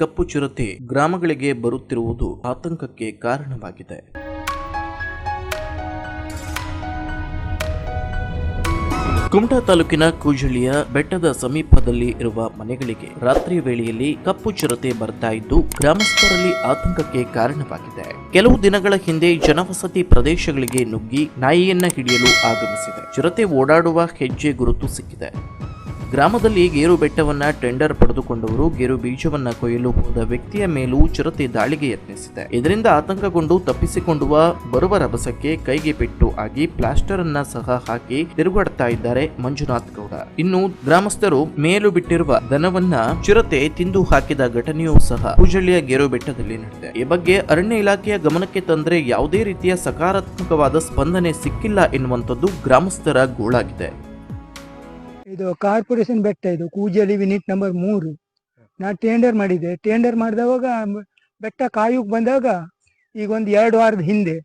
ಕಪ್ಪು ಚಿರತೆ ಗ್ರಾಮಗಳಿಗೆ ಬರುತ್ತಿರುವುದು ಆತಂಕಕ್ಕೆ ಕಾರಣವಾಗಿದೆ. ಕುಮಟಾ ತಾಲೂಕಿನ ಕೂಜಳಿಯ ಬೆಟ್ಟದ ಸಮೀಪದಲ್ಲಿ ಇರುವ ಮನೆಗಳಿಗೆ ರಾತ್ರಿ ವೇಳೆಯಲ್ಲಿ ಕಪ್ಪು ಚಿರತೆ ಬರ್ತಾ ಇದ್ದು, ಗ್ರಾಮಸ್ಥರಲ್ಲಿ ಆತಂಕಕ್ಕೆ ಕಾರಣವಾಗಿದೆ. ಕೆಲವು ದಿನಗಳ ಹಿಂದೆ ಜನವಸತಿ ಪ್ರದೇಶಗಳಿಗೆ ನುಗ್ಗಿ ನಾಯಿಯನ್ನ ಹಿಡಿಯಲು ಆಗಮಿಸಿದೆ. ಚಿರತೆ ಓಡಾಡುವ ಹೆಜ್ಜೆ ಗುರುತು ಸಿಕ್ಕಿದೆ. ಗ್ರಾಮದಲ್ಲಿ ಗೇರು ಬೆಟ್ಟವನ್ನ ಟೆಂಡರ್ ಪಡೆದುಕೊಂಡವರು ಗೇರು ಬೀಜವನ್ನ ಕೊಯ್ಯಲು ಹೋದ ವ್ಯಕ್ತಿಯ ಮೇಲೂ ಚಿರತೆ ದಾಳಿಗೆ ಯತ್ನಿಸಿದೆ. ಇದರಿಂದ ಆತಂಕಗೊಂಡು ತಪ್ಪಿಸಿಕೊಂಡುವ ಬರುವ ರಭಸಕ್ಕೆ ಕೈಗೆ ಪೆಟ್ಟು ಆಗಿ ಪ್ಲಾಸ್ಟರ್ ಅನ್ನ ಸಹ ಹಾಕಿ ತಿರುಗಾಡ್ತಾ ಇದ್ದಾರೆ ಮಂಜುನಾಥ್ ಗೌಡ. ಇನ್ನು ಗ್ರಾಮಸ್ಥರು ಮೇಲು ಬಿಟ್ಟಿರುವ ದನವನ್ನ ಚಿರತೆ ತಿಂದು ಹಾಕಿದ ಘಟನೆಯೂ ಸಹ ಹುಜಳ್ಳಿಯ ಗೇರು ಬೆಟ್ಟದಲ್ಲಿ ನಡೆದಿದೆ. ಈ ಬಗ್ಗೆ ಅರಣ್ಯ ಇಲಾಖೆಯ ಗಮನಕ್ಕೆ ತಂದ್ರೆ ಯಾವುದೇ ರೀತಿಯ ಸಕಾರಾತ್ಮಕವಾದ ಸ್ಪಂದನೆ ಸಿಕ್ಕಿಲ್ಲ ಎನ್ನುವಂಥದ್ದು ಗ್ರಾಮಸ್ಥರ ಗೋಳಾಗಿದೆ. ಇದು ಕಾರ್ಪೊರೇಷನ್ ಬೆಟ್ಟ ಇದು ಕೂಜಲಿ ವಿನಿಟ್ ನಂಬರ್ ಮೂರು. ನಾ ಟೆಂಡರ್ ಮಾಡಿದೆ. ಟೆಂಡರ್ ಮಾಡಿದವಾಗ ಬೆಟ್ಟ ಕಾಯುಕ್ ಬಂದಾಗ ಈಗ ಒಂದು ಎರಡು ವಾರದ ಹಿಂದೆ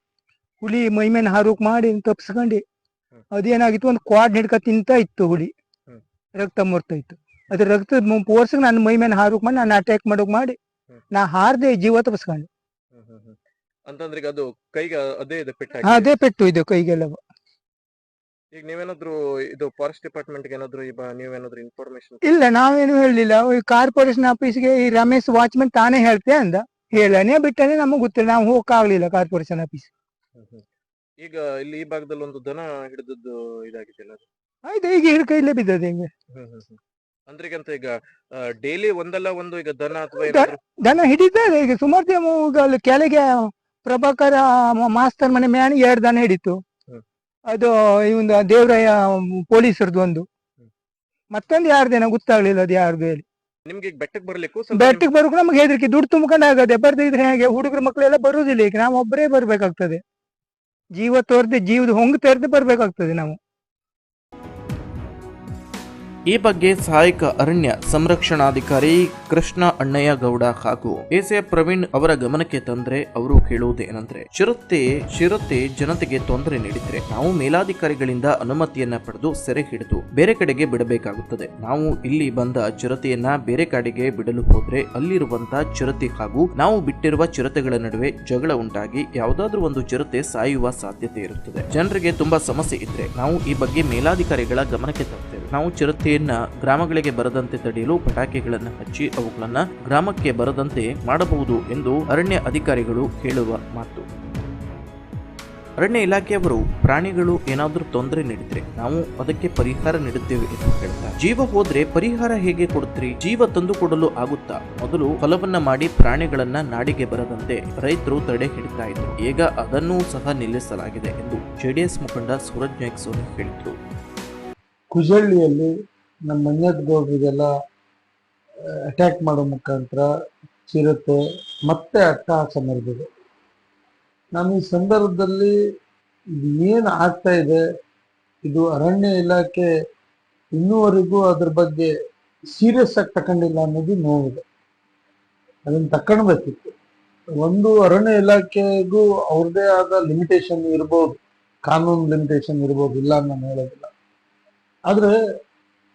ಹುಲಿ ಮೈಮೇನ್ ಹಾರೋಕ್ ಮಾಡಿ ತಪ್ಸ್ಕೊಂಡು ಅದೇನಾಗಿತ್ತು ಒಂದು ಕ್ವಾಡ್ ಹಿಡ್ಕ ತಿಂತ ಇತ್ತು ಹುಲಿ. ರಕ್ತ ಮುರ್ತಾ ಇತ್ತು. ಅದ್ರ ರಕ್ತ ಪೋರ್ಸ್ ಮೈ ಮೈಮೇನ್ ಹಾರೋಕ್ ಮಾಡಿ ನಾನು ಅಟ್ಯಾಕ್ ಮಾಡೋಕ್ ಮಾಡಿ. ನಾ ಹಾರದೆ ಜೀವ ತಪ್ಸ್ಕೊಂಡೆ. ಅಂತಂದ್ರೆ ಅದು ಕೈಗೆ ಅದೇ ಅದೇ ಪೆಟ್ಟು ಇದು ಕೈಗೆಲ್ಲ ಈಗ ನೀವೇನಾದ್ರು ಇದು ಫಾರೆಸ್ಟ್ ಡಿಪಾರ್ಟ್ಮೆಂಟ್ ಏನಾದ್ರು ಈಗ ನೀವೇನಾದ್ರು ಇನ್ಫಾರ್ಮೇಶನ್ ಇಲ್ಲ ನಾವೇನು ಹೇಳಲಿಲ್ಲ. ಕಾರ್ಪೊರೇಷನ್ ಆಫೀಸ್ಗೆ ಈ ರಮೇಶ್ ವಾಚ್ಮನ್ ತಾನೇ ಹೇಳ್ತೆ ಅಂದ. ಹೇಳನೆ ಬಿಟ್ಟನೆ ನಮಗೆ ಗೊತ್ತಿಲ್ಲ. ನಾವು ಹೋಗಕ್ಕಾಗ್ಲಿಲ್ಲ ಕಾರ್ಪೊರೇಷನ್ ಆಫೀಸ್ ಈಗ ಇಲ್ಲಿ ಈ ಭಾಗದಲ್ಲಿ ಒಂದು ದನ ಹಿಡಿದದ್ದು ಇದಾಗಿದೆಯಲ್ಲ ಅದು? ಆಯ್ತು ಈಗ ಹಿಡ್ಕ ಇಲ್ಲೇ ಬಿದ್ದದೆ ಹಿಂಗೆ ಅಂದ್ರೆ ಈಗ ಅಂತ ಈಗ ಡೈಲಿ ಒಂದಲ್ಲ ಒಂದು ಈಗ ದನ ಅಥವಾ ದನ ಹಿಡಿತಾರೆ. ಈಗ ಸುಮಾರು ಈಗ ಅಲ್ಲಿ ಕೆಳಗೆ ಪ್ರಭಾಕರ ಮಾಸ್ತರ್ ಮನೆ ಮ್ಯಾನ್ ಎರಡು ದನ ಹಿಡಿತು. ಹ್ಮ್. ಈ ಒಂದು ದೇವರಾಯ ಪೊಲೀಸರದ್ದು ಒಂದು. ಮತ್ತೊಂದು ಯಾರು ದಿನ ಗೊತ್ತಾಗ್ಲಿಲ್ಲ ಅದು ಯಾರ್ದು ಹೇಳಿ. ನಿಮ್ಗೆ ಈಗ ಬೆಟ್ಟಕ್ಕೆ ಬರ್ಲಿಕ್ಕೂ ಸ್ವಲ್ಪ ಬೆಟ್ಟಕ್ಕೆ ಬರೋಕೆ ನಮ್ಗೆ ಹೆದರಿಕೆ ದುಡ್ಡು ತುಂಬ್ಕೊಂಡು ಆಗದೆ ಬರ್ದಿದ್ರೆ ಹೇಗೆ? ಹುಡುಗರ ಮಕ್ಕಳೆಲ್ಲ ಬರುದಿಲ್ಲ ಈಗ ನಾವು ಒಬ್ಬರೇ ಬರ್ಬೇಕಾಗ್ತದೆ. ಜೀವ ತೋರ್ದೆ ಜೀವದ ಹೊಂಗ್ ತೆರೆದು ಬರ್ಬೇಕಾಗ್ತದೆ ನಾವು. ಈ ಬಗ್ಗೆ ಸಹಾಯಕ ಅರಣ್ಯ ಸಂರಕ್ಷಣಾಧಿಕಾರಿ ಕೃಷ್ಣ ಅಣ್ಣಯ್ಯ ಗೌಡ ಹಾಗೂ ಎಸಿಎಫ್ ಪ್ರವೀಣ್ ಅವರ ಗಮನಕ್ಕೆ ತಂದ್ರೆ ಅವರು ಕೇಳುವುದೇನಂದ್ರೆ ಚಿರತೆ ಚಿರತೆ ಜನತೆಗೆ ತೊಂದರೆ ನೀಡಿದ್ರೆ ನಾವು ಮೇಲಾಧಿಕಾರಿಗಳಿಂದ ಅನುಮತಿಯನ್ನ ಪಡೆದು ಸೆರೆ ಹಿಡಿದು ಬೇರೆ ಕಡೆಗೆ ಬಿಡಬೇಕಾಗುತ್ತದೆ. ನಾವು ಇಲ್ಲಿ ಬಂದ ಚಿರತೆಯನ್ನ ಬೇರೆ ಕಡೆಗೆ ಬಿಡಲು ಹೋದ್ರೆ ಅಲ್ಲಿರುವಂತ ಚಿರತೆ ಹಾಗೂ ನಾವು ಬಿಟ್ಟಿರುವ ಚಿರತೆಗಳ ನಡುವೆ ಜಗಳ ಉಂಟಾಗಿ ಯಾವುದಾದ್ರೂ ಒಂದು ಚಿರತೆ ಸಾಯುವ ಸಾಧ್ಯತೆ ಇರುತ್ತದೆ. ಜನರಿಗೆ ತುಂಬಾ ಸಮಸ್ಯೆ ಇದ್ರೆ ನಾವು ಈ ಬಗ್ಗೆ ಮೇಲಾಧಿಕಾರಿಗಳ ಗಮನಕ್ಕೆ ತರ್ತೇವೆ. ನಾವು ಚಿರತೆಯನ್ನ ಗ್ರಾಮಗಳಿಗೆ ಬರದಂತೆ ತಡೆಯಲು ಪಟಾಕಿಗಳನ್ನು ಹಚ್ಚಿ ಅವುಗಳನ್ನ ಗ್ರಾಮಕ್ಕೆ ಬರದಂತೆ ಮಾಡಬಹುದು ಎಂದು ಅರಣ್ಯ ಅಧಿಕಾರಿಗಳು ಹೇಳುವ ಮಾತು. ಅರಣ್ಯ ಇಲಾಖೆಯವರು ಪ್ರಾಣಿಗಳು ಏನಾದರೂ ತೊಂದರೆ ನೀಡಿದ್ರೆ ನಾವು ಅದಕ್ಕೆ ಪರಿಹಾರ ನೀಡುತ್ತೇವೆ ಎಂದು ಹೇಳ್ತಾರೆ. ಜೀವ ಹೋದ್ರೆ ಪರಿಹಾರ ಹೇಗೆ ಕೊಡುತ್ತೀರಿ ಜೀವ ತಂದು ಕೊಡಲು ಆಗುತ್ತಾ? ಮೊದಲು ಹೊಲವನ್ನ ಮಾಡಿ ಪ್ರಾಣಿಗಳನ್ನ ನಾಡಿಗೆ ಬರದಂತೆ ರೈತರು ತಡೆ ಹಿಡಿತಾ ಇದ್ರು. ಈಗ ಅದನ್ನೂ ಸಹ ನಿಲ್ಲಿಸಲಾಗಿದೆ ಎಂದು ಜೆಡಿಎಸ್ ಮುಖಂಡ ಸೂರಜ್ ನಾಯ್ಕ್ ಸೋನಿ ಹೇಳಿದರು. ಕುಜಳ್ಳಿಯಲ್ಲಿ ನಮ್ಮ ಮಂಜತ್ ಗೌಡ್ರಿಗೆಲ್ಲ ಅಟ್ಯಾಕ್ ಮಾಡೋ ಮುಖಾಂತರ ಚಿರತೆ ಮತ್ತೆ ಅಟ್ಟಹಾಸ ಮೆರೆದಿದೆ ನಾನು ಈ ಸಂದರ್ಭದಲ್ಲಿ ಏನು ಆಗ್ತಾ ಇದೆ, ಇದು ಅರಣ್ಯ ಇಲಾಖೆ ಇನ್ನೂವರೆಗೂ ಅದ್ರ ಬಗ್ಗೆ ಸೀರಿಯಸ್ ಆಗಿ ತಕೊಂಡಿಲ್ಲ ಅನ್ನೋದು ನೋವಿದೆ. ಅದನ್ನ ತಕೊಳ್ಬೇಕಿತ್ತು ಒಂದು ಅರಣ್ಯ ಇಲಾಖೆಗೂ ಅವ್ರದೇ ಆದ ಲಿಮಿಟೇಷನ್ ಇರ್ಬೋದು, ಕಾನೂನು ಲಿಮಿಟೇಷನ್ ಇರ್ಬೋದು, ಇಲ್ಲ ನಾನು ಹೇಳೋದಿಲ್ಲ. ಆದ್ರೆ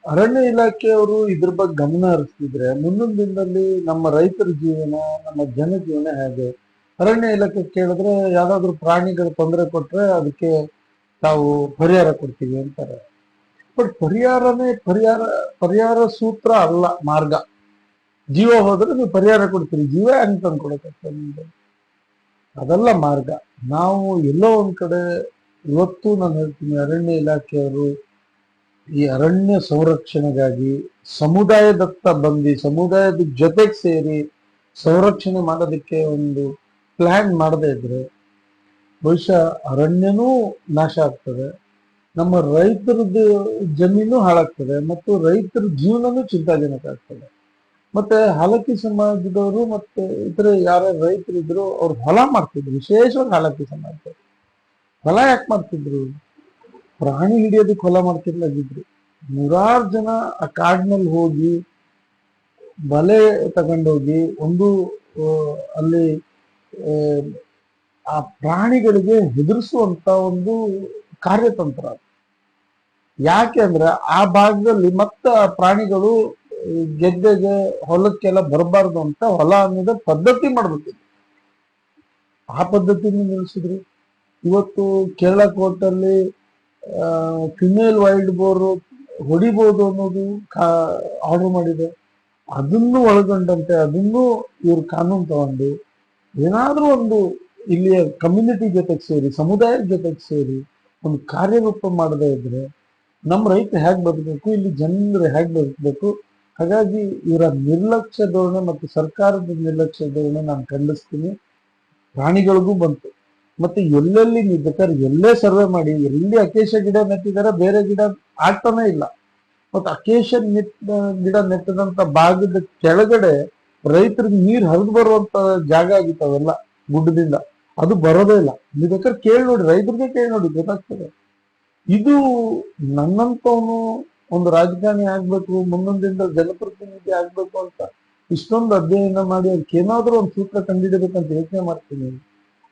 ಅರಣ್ಯ ಇಲಾಖೆಯವರು ಇದ್ರ ಬಗ್ಗೆ ಗಮನ ಹರಿಸ್ತಿದ್ರೆ ಮುಂದಿನ ದಿನದಲ್ಲಿ ನಮ್ಮ ರೈತರ ಜೀವನ, ನಮ್ಮ ಜನ ಜೀವನ ಹೇಗೆ? ಅರಣ್ಯ ಇಲಾಖೆ ಕೇಳಿದ್ರೆ ಯಾವ್ದಾದ್ರು ಪ್ರಾಣಿಗಳು ತೊಂದರೆ ಕೊಟ್ರೆ ಅದಕ್ಕೆ ತಾವು ಪರಿಹಾರ ಕೊಡ್ತೀವಿ ಅಂತಾರೆ. ಬಟ್ ಪರಿಹಾರನೇ ಪರಿಹಾರ ಪರಿಹಾರ ಸೂತ್ರ ಅಲ್ಲ, ಮಾರ್ಗ. ಜೀವ ಹೋದ್ರೆ ನೀವು ಪರಿಹಾರ ಕೊಡ್ತೀರಿ. ಜೀವ ಹೆಂಗ್ ತಂದು ಕೊಡಕ್ಕೆ ನಿಮ್ಗೆ? ಅದೆಲ್ಲ ಮಾರ್ಗ. ನಾವು ಎಲ್ಲೋ ಒಂದ್ ಕಡೆ ಇವತ್ತು ನಾನು ಹೇಳ್ತೀನಿ, ಅರಣ್ಯ ಇಲಾಖೆಯವರು ಈ ಅರಣ್ಯ ಸಂರಕ್ಷಣೆಗಾಗಿ ಸಮುದಾಯದತ್ತ ಬಂದು, ಸಮುದಾಯದ ಜೊತೆಗೆ ಸೇರಿ ಸಂರಕ್ಷಣೆ ಮಾಡೋದಕ್ಕೆ ಒಂದು ಪ್ಲಾನ್ ಮಾಡದೇ ಇದ್ರೆ ಬಹುಶಃ ಅರಣ್ಯನೂ ನಾಶ ಆಗ್ತದೆ. ನಮ್ಮ ರೈತರದ್ದು ಜಮೀನು ಹಾಳಾಗ್ತದೆ ಮತ್ತು ರೈತರ ಜೀವನನೂ ಚಿಂತಾಜನಕ ಆಗ್ತದೆ. ಮತ್ತೆ ಹಾಲಕ್ಕಿ ಸಮಾಜದವರು ಮತ್ತೆ ಇತರೆ ಯಾರ ರೈತರಿದ್ರು ಅವ್ರು ಹೊಲ ಮಾಡ್ತಿದ್ರು, ವಿಶೇಷವಾಗಿ ಹಾಲಕ್ಕಿ ಸಮಾಜದವರು. ಹೊಲ ಯಾಕೆ ಮಾಡ್ತಿದ್ರು? ಪ್ರಾಣಿ ಹಿಡಿಯೋದಕ್ಕೆ ಹೊಲ ಮಾಡ್ತಿರ್ಲಾಗಿದ್ರು. ನೂರಾರು ಜನ ಆ ಕಾಡಿನಲ್ಲಿ ಹೋಗಿ ಬಲೆ ತಗೊಂಡೋಗಿ ಒಂದು ಅಲ್ಲಿ ಆ, ಪ್ರಾಣಿಗಳಿಗೆ ಹೆದರಿಸುವಂತ ಒಂದು ಕಾರ್ಯತಂತ್ರ. ಯಾಕೆ ಅಂದ್ರೆ ಆ ಭಾಗದಲ್ಲಿ ಮತ್ತೆ ಪ್ರಾಣಿಗಳು ಗೆದ್ದೆಗೆ ಹೊಲಕ್ಕೆಲ್ಲ ಬರಬಾರ್ದು ಅಂತ ಹೊಲ ಅನ್ನೋದ ಪದ್ಧತಿ ಮಾಡ್ಬೇಕಿತ್ತು ಆ ಪದ್ಧತಿನ ನಿಲ್ಲಿಸಿದ್ರು. ಇವತ್ತು ಕೇರಳ ಕೋರ್ಟಲ್ಲಿ ಫಿಮೇಲ್ ವೈಲ್ಡ್ ಬೋರ್ ಹೊಡಿಬಹುದು ಅನ್ನೋದು ಆರ್ಡರ್ ಮಾಡಿದೆ. ಅದನ್ನು ಒಳಗೊಂಡಂತೆ, ಅದನ್ನು ಇವರು ಕಾನೂನು ತಗೊಂಡು ಏನಾದ್ರೂ ಒಂದು ಇಲ್ಲಿಯ ಕಮ್ಯುನಿಟಿ ಜೊತೆಗೆ ಸೇರಿ, ಸಮುದಾಯದ ಜೊತೆಗೆ ಸೇರಿ ಒಂದು ಕಾರ್ಯರೂಪ ಮಾಡದೇ ಇದ್ರೆ ನಮ್ಮ ರೈತ ಹೇಗೆ ಬದುಕಬೇಕು, ಇಲ್ಲಿ ಜನರು ಹೇಗೆ ಬದುಕಬೇಕು? ಹಾಗಾಗಿ ಇವರ ನಿರ್ಲಕ್ಷ್ಯ ಧೋರಣೆ ಮತ್ತು ಸರ್ಕಾರದ ನಿರ್ಲಕ್ಷ್ಯ ಧೋರಣೆ ನಾನು ಖಂಡಿಸ್ತೀನಿ. ಪ್ರಾಣಿಗಳಿಗೂ ಬಂತು. ಮತ್ತೆ ಎಲ್ಲೆಲ್ಲಿ ನೀವು ಬೇಕಾದ್ರೆ ಎಲ್ಲೇ ಸರ್ವೆ ಮಾಡಿ, ಎಲ್ಲಿ ಅಕೇಶ ಗಿಡ ನೆಟ್ಟಿದ್ದಾರೆ ಬೇರೆ ಗಿಡ ಆಗ್ತಾನೆ ಇಲ್ಲ. ಮತ್ತೆ ಅಕೇಶ ನೆಟ್, ಗಿಡ ನೆಟ್ಟದಂತ ಭಾಗದ ಕೆಳಗಡೆ ರೈತರಿಗೆ ನೀರು ಹರಿದು ಬರುವಂತ ಜಾಗ ಆಗಿತ್ತವೆಲ್ಲ ಗುಡ್ಡದಿಂದ. ಅದು ಬರೋದೇ ಇಲ್ಲ. ನೀವು ಬೇಕಾದ್ರೆ ಕೇಳಿ ನೋಡಿ, ರೈತರಿಗೆ ಕೇಳಿ ನೋಡಿ, ಗೊತ್ತಾಗ್ತದೆ. ಇದು ನನ್ನಂತವನು ಒಂದು ರಾಜಕಾರಣಿ ಆಗ್ಬೇಕು, ಮುಂದೊಂದಿಂದ ಜನಪ್ರತಿನಿಧಿ ಆಗ್ಬೇಕು ಅಂತ ಇಷ್ಟೊಂದು ಅಧ್ಯಯನ ಮಾಡಿ ಅದಕ್ಕೆ ಏನಾದ್ರೂ ಒಂದು ಸೂತ್ರ ಕಂಡಿಡಬೇಕಂತ ಯೋಚನೆ ಮಾಡ್ತೀನಿ.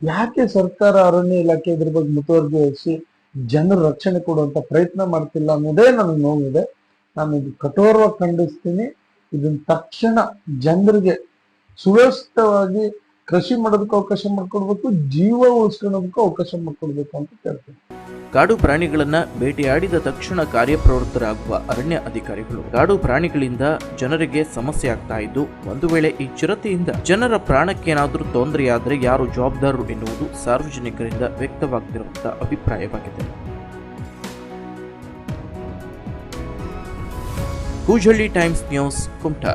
ಯಾಕೆ ಸರ್ಕಾರ ಅರಣ್ಯ ಇಲಾಖೆ ಇದ್ರ ಬಗ್ಗೆ ಮುತುವರ್ಜಿ ವಹಿಸಿ ಜನರ ರಕ್ಷಣೆ ಕೊಡುವಂತ ಪ್ರಯತ್ನ ಮಾಡ್ತಿಲ್ಲ ಅನ್ನೋದೇ ನನಗೆ ನೋವಿದೆ. ನಾನು ಇದು ಕಠೋರವಾಗಿ ಖಂಡಿಸ್ತೀನಿ. ಇದನ್ನ ತಕ್ಷಣ ಜನರಿಗೆ ಸುವ್ಯವಸ್ಥಿತವಾಗಿ ಕೃಷಿ ಮಾಡೋದಕ್ಕೆ ಅವಕಾಶ ಮಾಡ್ಕೊಡ್ಬೇಕು, ಜೀವ ಉಳಿಸ್ಕೊಳ್ಳೋದಕ್ಕೂ ಅವಕಾಶ ಮಾಡ್ಕೊಡ್ಬೇಕು ಅಂತ ಕೇಳ್ತೀನಿ. ಕಾಡು ಪ್ರಾಣಿಗಳನ್ನ ಭೇಟಿಯಾಡಿದ ತಕ್ಷಣ ಕಾರ್ಯಪ್ರವೃತ್ತರಾಗುವ ಅರಣ್ಯ ಅಧಿಕಾರಿಗಳು, ಕಾಡು ಪ್ರಾಣಿಗಳಿಂದ ಜನರಿಗೆ ಸಮಸ್ಯೆ ಆಗ್ತಾ ಇದ್ದು, ಒಂದು ವೇಳೆ ಈ ಚಿರತೆಯಿಂದ ಜನರ ಪ್ರಾಣಕ್ಕೇನಾದರೂ ತೊಂದರೆಯಾದರೆ ಯಾರು ಜವಾಬ್ದಾರರು ಎನ್ನುವುದು ಸಾರ್ವಜನಿಕರಿಂದ ವ್ಯಕ್ತವಾಗ್ತಿರುವಂತಹ ಅಭಿಪ್ರಾಯವಾಗಿದೆ. Koojalli Times News, Kumta.